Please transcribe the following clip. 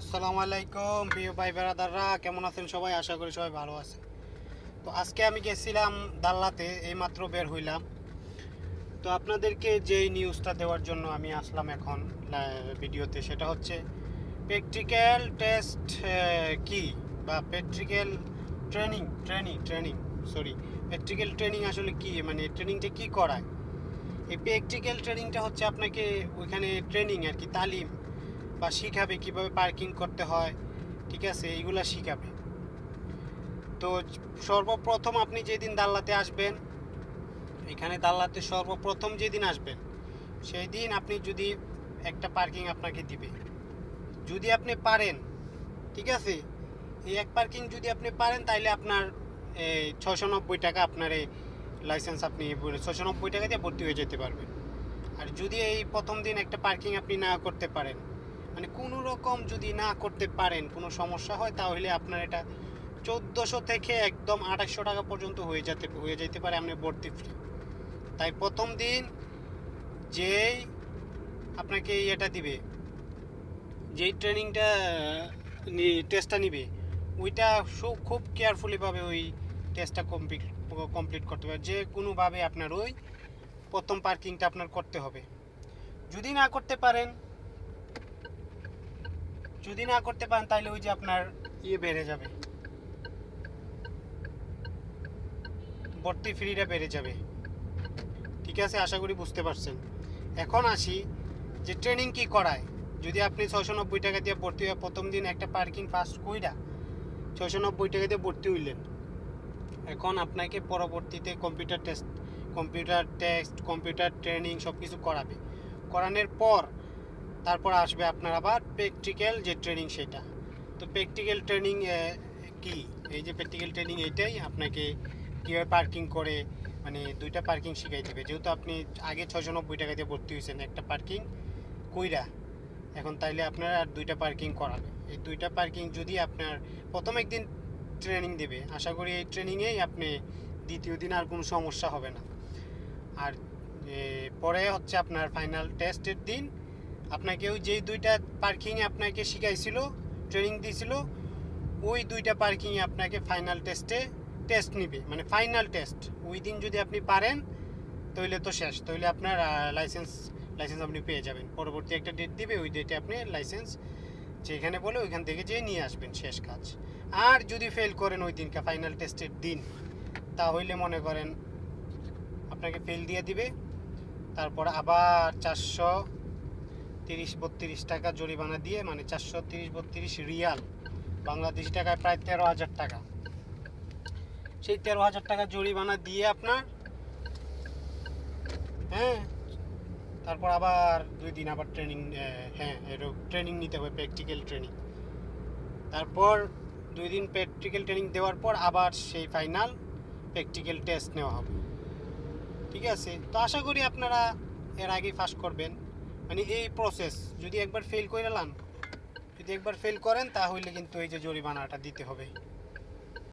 আসসালামু আলাইকুম, প্রিয় ভাই বেড়াদাররা কেমন আছেন সবাই? আশা করি সবাই ভালো আছে তো আজকে আমি গেছিলাম দাল্লাতে এইমাত্র বের হইলাম। তো আপনাদেরকে যেই নিউজটা দেওয়ার জন্য আমি আসলাম এখন ভিডিওতে, সেটা হচ্ছে প্র্যাকটিক্যাল টেস্ট কি? বা practical training training training sorry practical training আসলে কি? মানে ট্রেনিংটা কি করায়? এই প্র্যাকটিক্যাল ট্রেনিংটা হচ্ছে আপনাকে ওইখানে ট্রেনিং আর কি, তালিম বা শিখাবে কীভাবে পার্কিং করতে হয়, ঠিক আছে? এইগুলা শিখাবে। তো সর্বপ্রথম আপনি যেদিন দাল্লাতে আসবেন, এখানে দাল্লাতে সর্বপ্রথম যেদিন আসবেন সেই দিন আপনি যদি একটা পার্কিং আপনাকে দিবে। যদি আপনি পারেন, ঠিক আছে? এই এক পার্কিং যদি আপনি পারেন, তাইলে আপনার ছশো নব্বই টাকা আপনার এই লাইসেন্স আপনি ছশো নব্বই টাকা দিয়ে ভর্তি হয়ে যেতে পারবেন। আর যদি এই প্রথম দিন একটা পার্কিং আপনি না করতে পারেন মানে কোনো রকম যদি না করতে পারেন, কোনো সমস্যা হয়, তাহলে আপনার এটা চোদ্দোশো থেকে একদম আঠাশশো টাকা পর্যন্ত হয়ে যেতে হয়ে যেতে পারে আপনার ভর্তি ফ্রি তাই প্রথম দিন যেই আপনাকে এটা দিবে, যেই ট্রেনিংটা টেস্টটা নিবে, ওইটা খুব কেয়ারফুলিভাবে ওই টেস্টটা কমপ্লিট কমপ্লিট করতে হবে যে কোনোভাবে আপনার ওই প্রথম পার্কিংটা আপনার করতে হবে। যদি না করতে পারেন যদি না করতে পারেন তাহলে ওই যে আপনার ইয়ে বেড়ে যাবে। ভর্তি ফ্রিটা বেড়ে যাবে। ঠিক আছে? আশা করি বুঝতে পারছেন। এখন আসি যে ট্রেনিং কি করায়। যদি আপনি ছশো নব্বই টাকা দিয়ে ভর্তি হয় প্রথম দিন একটা পার্কিং ফার্স্ট কইরা ছশো নব্বই টাকা দিয়ে ভর্তি হইলেন। এখন আপনাকে পরবর্তীতে computer test computer test computer training সব কিছু করাবে। করানোর পর তারপর আসবে আপনার আবার প্র্যাকটিক্যাল যে ট্রেনিং সেটা। তো প্র্যাকটিক্যাল ট্রেনিং কি? এই যে প্র্যাকটিক্যাল ট্রেনিং এটাই আপনাকে কীভাবে পার্কিং করে মানে দুইটা পার্কিং শিখাই দেবে। যেহেতু আপনি আগে ছশো নব্বই টাকা দিয়ে ভর্তি হয়েছেন একটা পার্কিং কইরা এখন তাইলে আপনার আর দুইটা পার্কিং করাবে এই দুইটা পার্কিং যদি আপনার প্রথম একদিন ট্রেনিং দেবে, আশা করি এই ট্রেনিংয়েই আপনি দ্বিতীয় দিন আর কোনো সমস্যা হবে না। আর পরে হচ্ছে আপনার ফাইনাল টেস্টের দিন আপনাকে ওই যেই দুইটা পার্কিং আপনাকে শিখাইছিল ট্রেনিং দিয়েছিল ওই দুইটা পার্কিংয়ে আপনাকে ফাইনাল টেস্টে টেস্ট নিবে মানে ফাইনাল টেস্ট ওই দিন যদি আপনি পারেন, তাহলে তো শেষ, তাহলে আপনার লাইসেন্স লাইসেন্স আপনি পেয়ে যাবেন। পরবর্তী একটা ডেট দিবে, ওই ডেটে আপনি লাইসেন্স যেখানে বলে ওইখান থেকে যেয়ে নিয়ে আসবেন শেষ কাজ। আর যদি ফেল করেন ওই দিনকে ফাইনাল টেস্টের দিন, তাহলে মনে করেন আপনাকে ফেল দিয়ে দিবে। তারপর আবার চারশো তিরিশ বত্রিশ টাকা জরিমানা দিয়ে মানে চারশো তিরিশ বত্রিশ রিয়াল, বাংলাদেশি টাকায় প্রায় তেরো হাজার টাকা। সেই তেরো হাজার টাকা জরিমানা দিয়ে আপনার হ্যাঁ তারপর আবার দুই দিন আবার ট্রেনিং হ্যাঁ এরকম ট্রেনিং নিতে হবে প্র্যাকটিক্যাল ট্রেনিং তারপর দুই দিন প্র্যাকটিক্যাল ট্রেনিং দেওয়ার পর আবার সেই ফাইনাল প্র্যাকটিক্যাল টেস্ট নেওয়া হবে। ঠিক আছে? তো আশা করি আপনারা এর আগেই ফার্স্ট করবেন। মানে এই প্রসেস যদি একবার ফেল করে যদি একবার ফেল করেন তাহলে কিন্তু এই যে জরিমানাটা দিতে হবে।